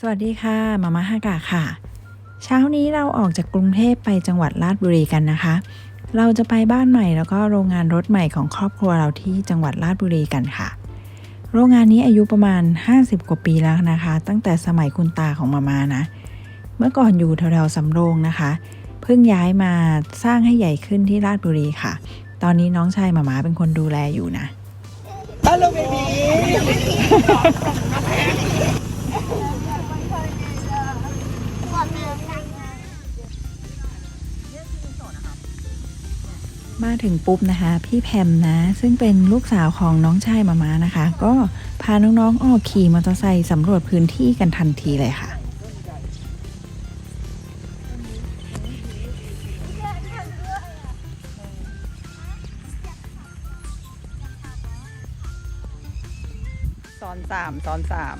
สวัสดีค่ะมาม่าฮากะค่ะ เช้านี้เราออกจากกรุงเทพไปจังหวัดราชบุรีกันนะคะ เราจะไปบ้านใหม่แล้วก็โรงงานรถใหม่ของครอบครัวเราที่จังหวัดราชบุรีกันค่ะ โรงงานนี้อายุประมาณ 50 กว่าปีแล้วนะคะ ตั้งแต่สมัยคุณตาของมาม่านะ เมื่อก่อนอยู่แถวๆสำโรงนะคะ เพิ่งย้ายมาสร้างให้ใหญ่ขึ้นที่ราชบุรีค่ะ ตอนนี้น้องชายมาม่าเป็นคนดูแลอยู่นะ Halo baby. มาถึงปุ๊บนะคะ พี่แพมนะ ซึ่งเป็นลูกสาวของน้องชายมามานะคะ ก็พาน้องๆออกขี่มอเตอร์ไซค์สำรวจพื้นที่กันทันทีเลยค่ะสอนสามสอนสาม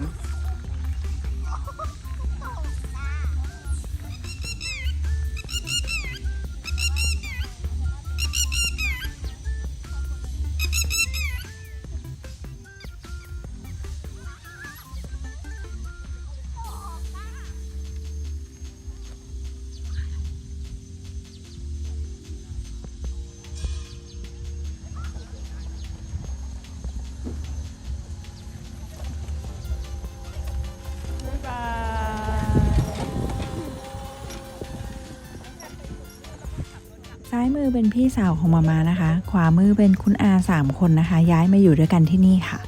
อเป็นพี่สาวของมามานะคะ ขวามือเป็นคุณอาสามคนนะคะ ย้ายมาอยู่ด้วยกันที่นี่ค่ะ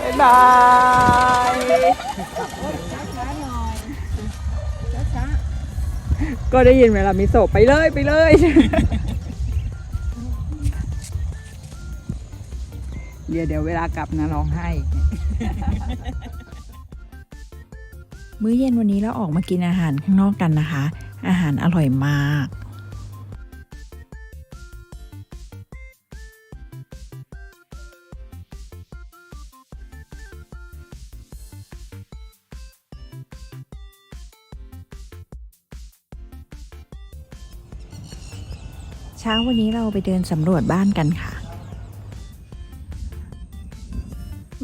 บ๊ายบายก็ได้ยินเวลามีศกไปเลยไปเลย เดี๋ยวเดี๋ยวเวลากลับนะร้องไห้ มื้อเย็นวันนี้เราออกมากินอาหารข้างนอกกันนะคะ อาหารอร่อยมากเช้าวันนี้เราไปเดินสำรวจบ้านกันค่ะ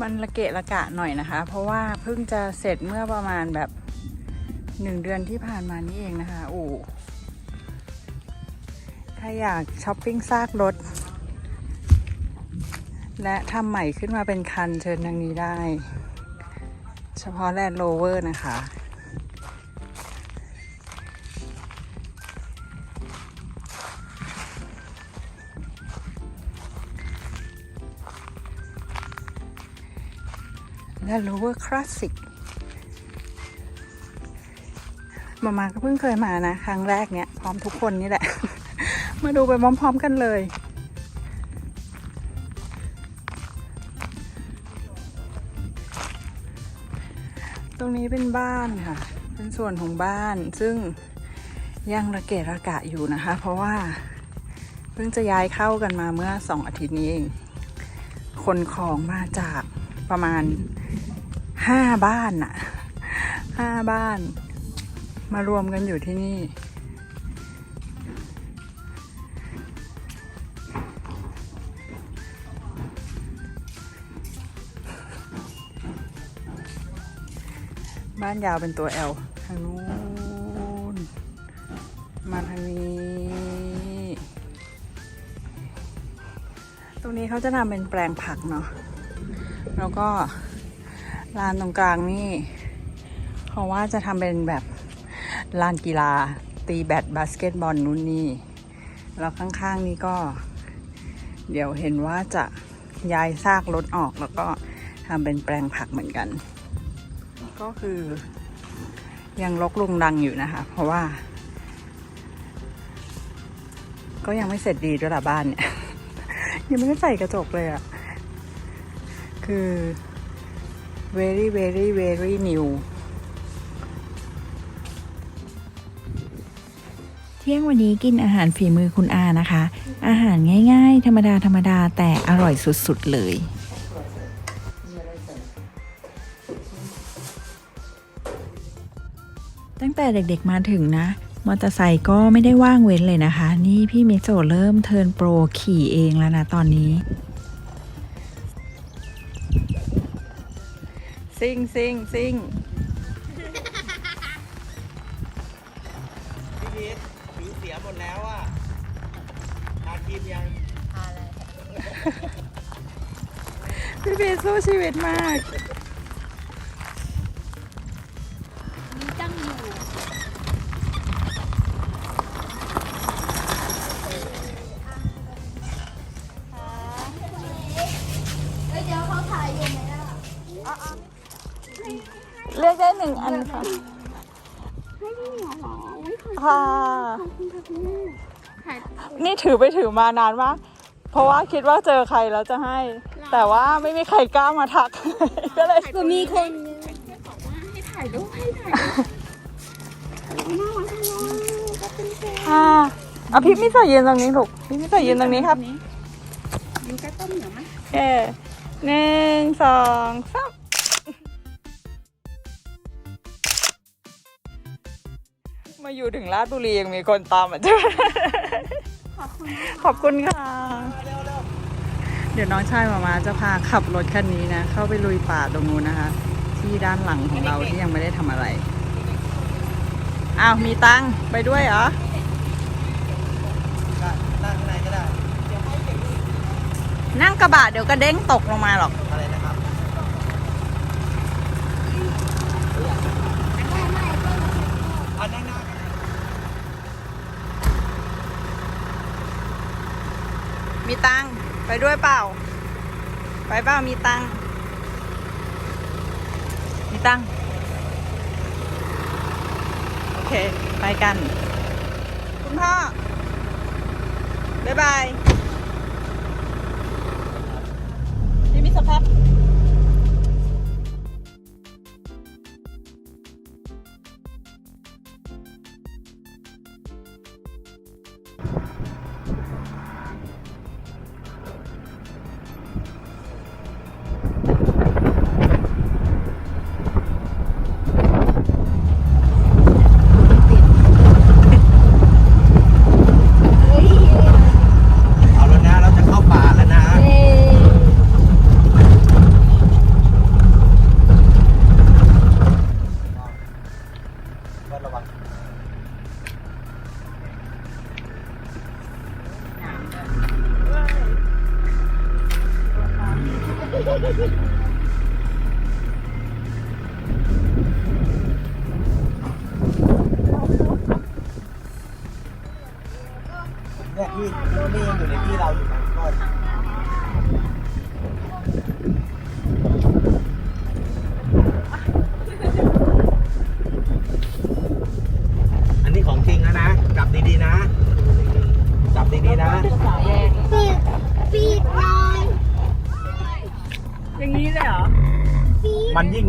มันละเกะละกะหน่อยนะคะ เพราะว่าเพิ่งจะเสร็จเมื่อประมาณแบบหนึ่งเดือนที่ผ่านมานี่เองนะคะโอ้ถ้าอยากช้อปปิ้งซากรถ และทำใหม่ขึ้นมาเป็นคันเชิญทางนี้ได้ เฉพาะแลนด์โรเวอร์นะคะ และ Rover Classic มามาก็เพิ่งเคยมานะ ครั้งแรกเนี้ยพร้อมทุกคนนี่แหละ มาดูไปพร้อมๆกันเลยตรงนี้เป็นบ้านค่ะ เป็นส่วนของบ้าน ซึ่งยังระเกะระกะอยู่นะคะ เพราะว่าเพิ่งจะย้ายเข้ากันมาเมื่อสองอาทิตย์นี้เอง คนของมาจาก ประมาณห้าบ้านน่ะห้าบ้าน มารวมกันอยู่ที่นี่ บ้านยาวเป็นตัว L ทางนู้น มาทางนี้ ตรงนี้เขาจะทำเป็นแปลงผักเนาะ แล้วก็ลานตรงกลางนี่เขาว่าจะทำเป็นแบบลานกีฬา ตีแบดบาสเกตบอลนู่นนี่ แล้วข้างๆนี่ก็ เดี๋ยวเห็นว่าจะย้ายซากรถออกแล้วก็ทำเป็นแปลงผักเหมือนกัน ก็คือ ยังรกรุงรังอยู่นะคะ เพราะว่า ก็ยังไม่เสร็จดีด้วยล่ะบ้านเนี่ย ยังไม่ได้ใส่กระจกเลยอะ คือ very very very new เที่ยงวันนี้กินอาหารฝีมือคุณอานะคะ อาหารง่ายๆ ธรรมดาธรรมดาแต่อร่อยสุดๆเลยตั้งแต่เด็กๆมาถึงนะ มอเตอร์ไซค์ก็ไม่ได้ว่างเว้นเลยนะคะ นี่พี่มิโซเริ่มเทิร์นโปรขี่เองแล้วนะตอนนี้ ซิ่งซิ่งซิ่งพี่พีทผิวเสียหมดแล้วอะทาครีมยังพี่พีชสู้ชีวิตมาก นี่ถือไปถือมานานมาก เพราะว่าคิดว่าเจอใครแล้วจะให้ แต่ว่าไม่มีใครกล้ามาทัก ก็เลยก็มีคนนึงค่ะเอาพี่มิใส่ยืนตรงนี้ลูกพี่มิใส่ยืนตรงนี้ครับยูแกต้มเหนียวไหมเอหนึ่งสองสามมาอยู่ถึงราชบุรียังมีคนตามอะ ใช่ไหมขอบคุณค่ะ เดี๋ยวน้องชายมามาจะพาขับรถคันนี้นะ เข้าไปลุยป่าตรงนู้นนะคะ ที่ด้านหลังของเราที่ยังไม่ได้ทำอะไร อ้าว มีตังค์ไปด้วยเหรอนั่งข้างในก็ได้นั่งกระบะเดี๋ยวกระเด้งตกลงมาหรอกอะไรนะครับ อันนั้นนะ มีตังไปด้วยเปล่า ไปเปล่ามีตังมีตังโอเค ไปกัน คุณพ่อ บ๊ายบาย พี่มิสครับ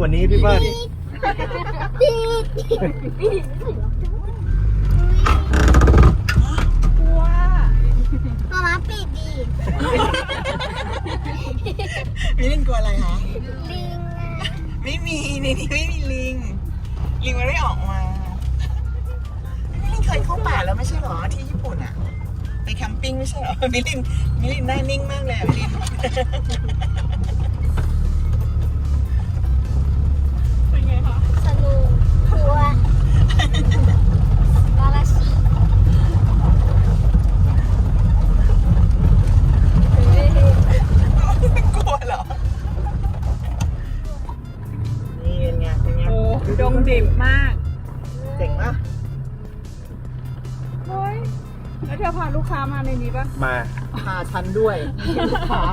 กว่านี้พี่เบิ้ลปีกปีกมามาปีกดีมีลิงกลัวอะไรคะลิงไม่มีในนี้ไม่มีลิง ลิงมันไม่ออกมามิลินเคยเข้าป่าแล้วไม่ใช่เหรอที่ญี่ปุ่นอะไปแคมปิ้งไม่ใช่เหรอมิลินมิลินหน้านิ่งมากเลยอะมิลิน กลัวเหรอ นี่เป็นไงเป็นไงโอ้ดงดิบมากเจ๋งปะเฮ้ยแล้วเธอพาลูกค้ามาในนี้ปะมาพาฉันด้วยลูกค้า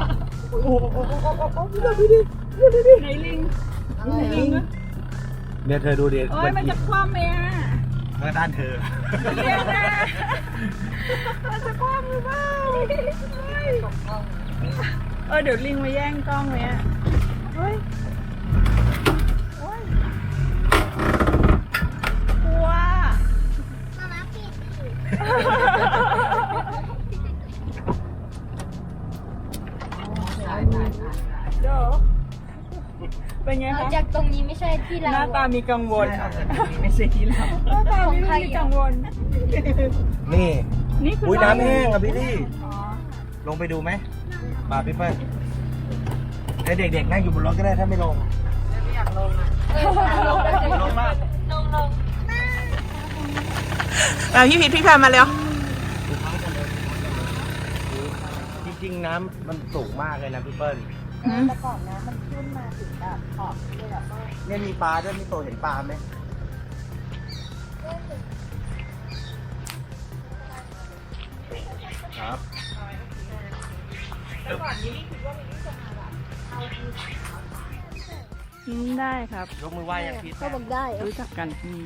ไหนลิงลิง เนี่ยเธอดูดิโอ้ยมันจะคว่ำไหมอะเมื่อด้านเธอเรียกนะมันจะคว่ำหรือเปล่าเฮ้ยเออเดี๋ยวลิงมาแย่งกล้องเลยอะเฮ้ยโอ้ยกลัวมามาปีกดี เป็นไงเราคะจากตรงนี้ไม่ใช่ที่หเราน้าตามีกังวลใช่ไม่ใช่ที่เราหน้าตามีมีกังวล นี่นี่คืออุ้ยบ้าน้ำแห้งอะพี่ลี่ อ๋อลงไปดูไหมมาพี่เปิ้ลให้เด็กๆนั่งอยู่บนรถก็ได้ถ้าไม่ลงไม่อยากลลงอะเออลงลงลงมากลงลงเอาพี่พีทพี่แพรมาเร็วจริงๆน้ำมันสูงมากเลยนะพี่เปิ้ล แต่ก่อนนะมันขึ้นมาถึงแบบขอบเลยแบบว่าเนี่ยมีปลาด้วยมีโตเห็นปลาไหมครับอืมได้ครับ ยกมือไหว้ยังคิดก็บอกได้รู้จักกันอืม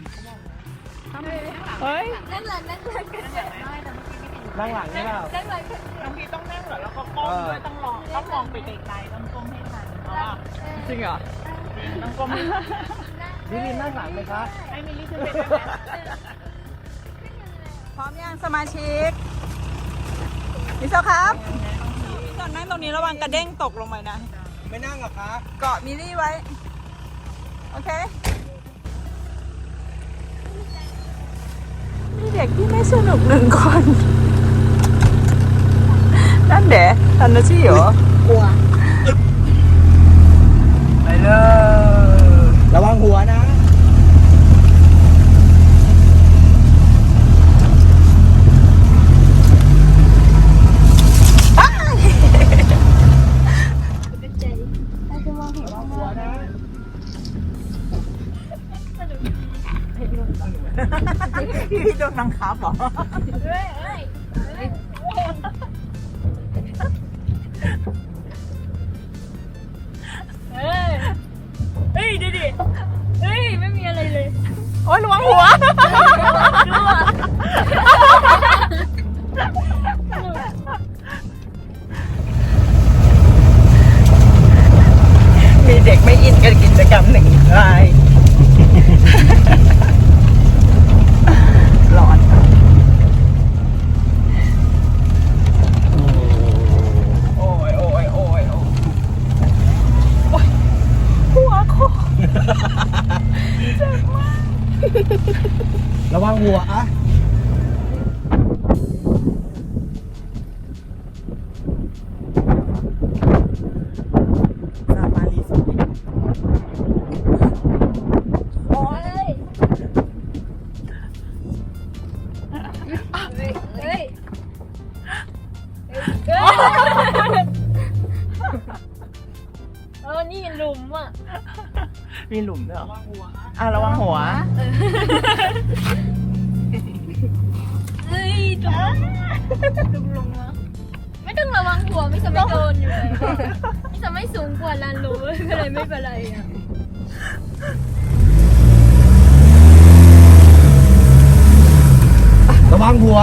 เฮ้ย นั่งหลังนั่งหลังกันได้นั่งหลังนี่เปล่านั่งหลังกันบางทีต้องนั่งเหรอแล้วก็ก้มด้วยต้อง มองต้องมองไปไกลๆต้องก้มให้ทันเพราะว่าจริงเหรอต้องก้มให้พี่ลินนั่งหลังไหมคะให้มิลลี่ขึ้นไปด้วยนะพร้อมยังสมาชิกมิโซครับพี่ตอนนั่งตรงนี้ระวังกระเด้งตกลงไปนะ ไม่นั่งเหรอคะเกาะมิลลี่ไว้ โอเคมีเด็กที่ไม่สนุกหนึ่งคนนั่นเด๋ทันนะชี่เหรอก ลัว ไปเลย ระวังหัวนะ ลุงลงนะไม่ต้องระวังหัวไม่จะไม่โดนอยู่เลยไม่จะไม่สูงกว่าลานโลก็เลยไม่เป็นไรอะระวังหัวร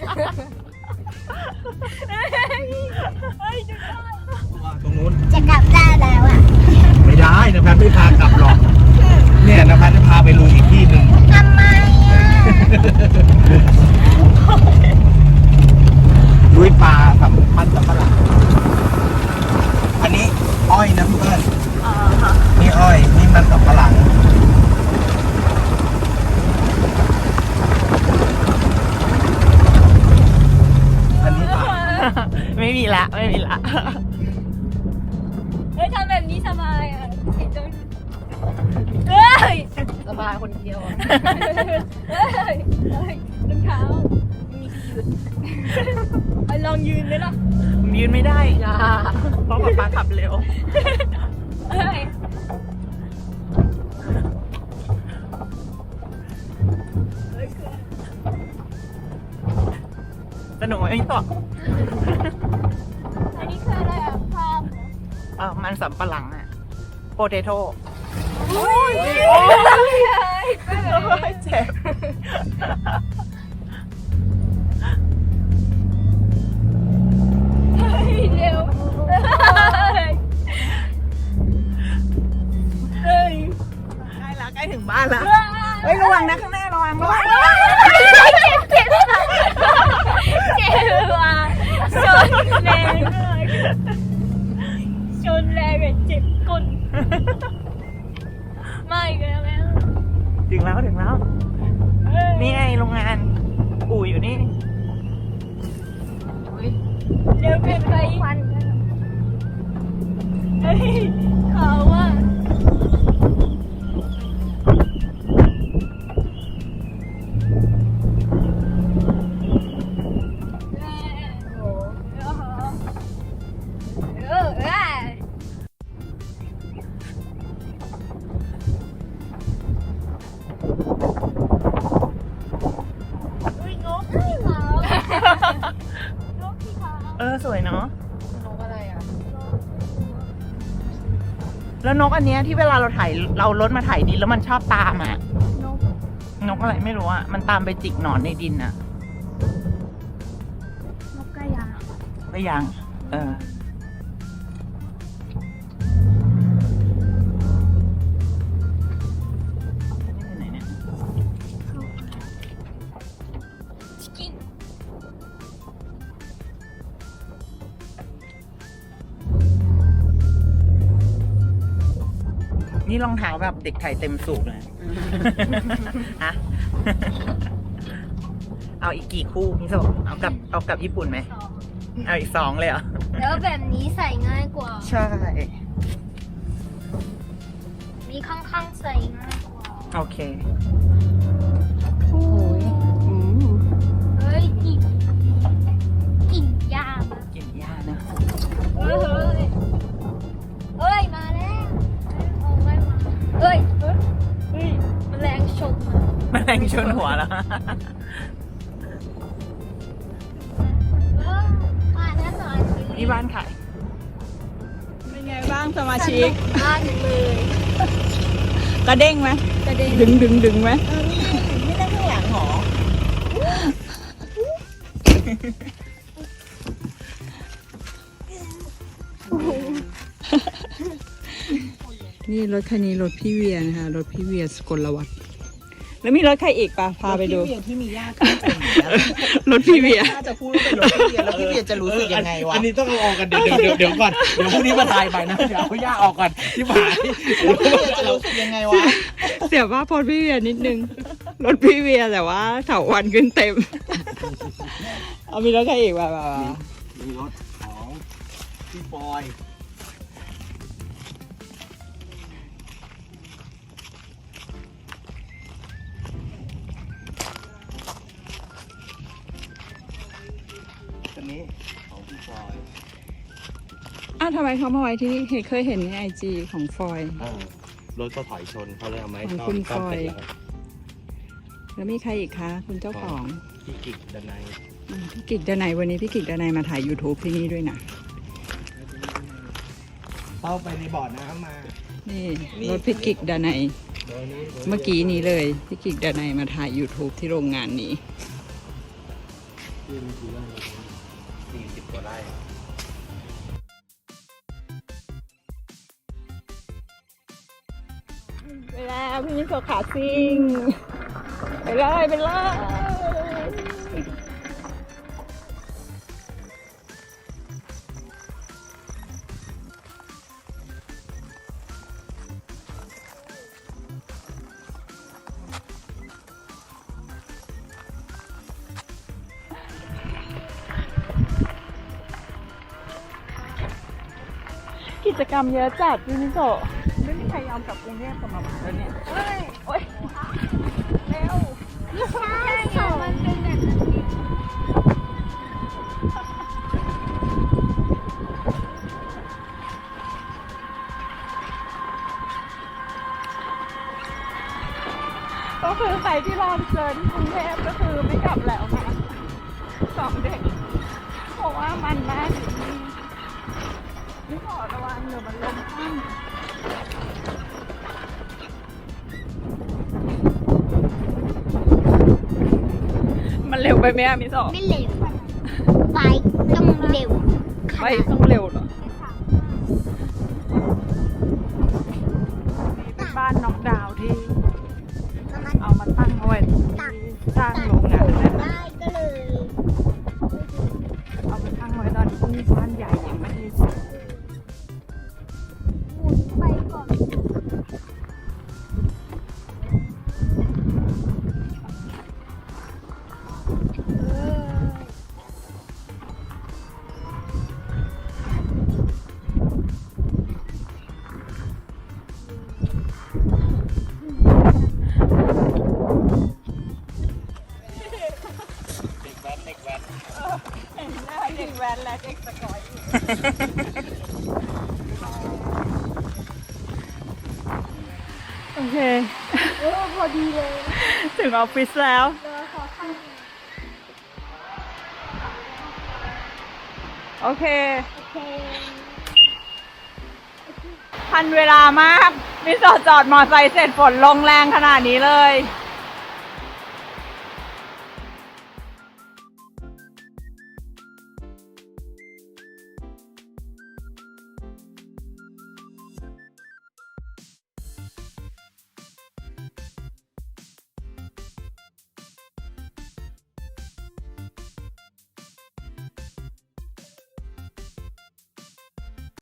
สบายคนเดียวเฮ้ยเฮ้ยรองเท้ามีหยุดเอาลองยืนเลยล่ะผมยืนไม่ได้อย่าเพราะป๊าป๊าขับเร็ว เฮ้ยสนุกไหมต่ออันนี้คืออะไรอะภาพเหรอ เออมันสำปะหลังอะโปเตโต้ โอ้ยเจ็บเร็วเฮ้ยใกล้ละใกล้ถึงบ้านละเฮ้ยระวังนะข้างหน้าระวังระวังเจ็บเจ็บว่ะชนแรงเลยชนแรงแบบเจ็บก้น งแล้วถึงแล้ว นี่ไงโรงงานอู่อยู่นี่เดี๋ยวเป็นไปวันเฮ้ยเขาว่า แล้วนกอันเนี้ยที่เวลาเราถ่ายเรารถมาถ่ายดินแล้วมันชอบตามอะ นกนกอะไรไม่รู้อะ มันตามไปจิกหนอนในดินอะนกกระยาง ก็ยัง เออ นี่รองเท้าแบบเด็กไทยเต็มสูบเลยฮะเอาอีกกี่คู่พี่สมเอากลับเอากลับญี่ปุ่นไหมสองเอาอีกสองเลยเหรอ แล้วแบบนี้ใส่ง่ายกว่า ใช่ มีข้างๆใส่ง่ายกว่า โอเคเฮ้ยกลิ่นกลิ่นยามากินยานะ มาแมลงชนหัวแล้ว เออมาแล้วหน่อยสินี่บ้านขายเป็นไงบ้างสมาชิกมากเลยกระเด้งไหมกระเด็นดึงดึงดึงไหมไม่ได้ข้างหลังหรอนี่รถคันนี้รถพี่เวียนะคะ รถพี่เวียสกลวัฒน์ แล้วมีรถใครอีกปะพาไปดูพี่เวียที่มีญาติข้างคนอยู่แล้วรถพี่เวียถ้าจะพูดว่าเป็นรถพี่เวียแล้วพี่เวียจะรู้สึกยังไงวะ อันนี้ต้องเอาออกกันเดี๋ยวเดี๋ยวเดี๋ยวก่อนเดี๋ยวพรุ่งนี้มาถ่ายใหม่นะเดี๋ยวเอาย่าออกก่อนที่ผ่านแล้วพี่เวียจะรู้สึกยังไงวะ เสียว่าพอพี่เวียนิดนึง รถพี่เวียแต่ว่าเถาวันขึ้นเต็ม เอามีรถใครอีกปะปะปะมีรถของพี่บอย ตัวนี้ของพี่บอยอ้าวทำไมเขามาไว้ที่นี่เห็นเคยเห็นในไอจีของฟอย อ่ารถก็ถอยชนเขาเลยเอาไม้ของต้อคุมณต้อมฟอย เสร็จแล้วแล้วมีใครอีกคะ คุณเจ้าของพี่กิกด้านในอืมพี่กิกดนัยวันนี้พี่กิกดนัยมาถ่าย YouTube ที่นี่ด้วยนะ เข้าไปในบ่อน้ำมา นี่รถพิกิกดานัยเมื่อกี้นี้เลยพิกิกดานัยมาถ่าย YouTube ที่โรงงานนี้สี่สิบกว่า 40กว่าไร่ไปแล้วพี่นิโคขาซิงไปเลยไปเลย จกรรมเยอะจัดพี่มิโซไม่มีใครยอมกลับกรุงเทพกลับมาบ้านแล้วเนี่ยโอ้ยเร็วใช่ค่ะมันเป็นแบบนั้ก็คือใครที่รอเจอที่กรุงเทพ ไปไหมอะมิโซะไม่เร็วไปต้องเร็วไปต้องเร็วเหรอเป็นบ้านน็อกดาวน์ที่เอามาตั้งเอาไว้ตักสร้างโรงงานนะได้ก็เลย เอาไปตั้งไว้ตอนที่บ้านใหญ่ อเค เออพอดีเลยถึงออฟฟิศแล้ว เดี๋ยวขอข้างโอเค โอเคทันเวลามากมิโซะจอดมอไซค์เสร็จฝนลงแรงขนาดนี้เลยใ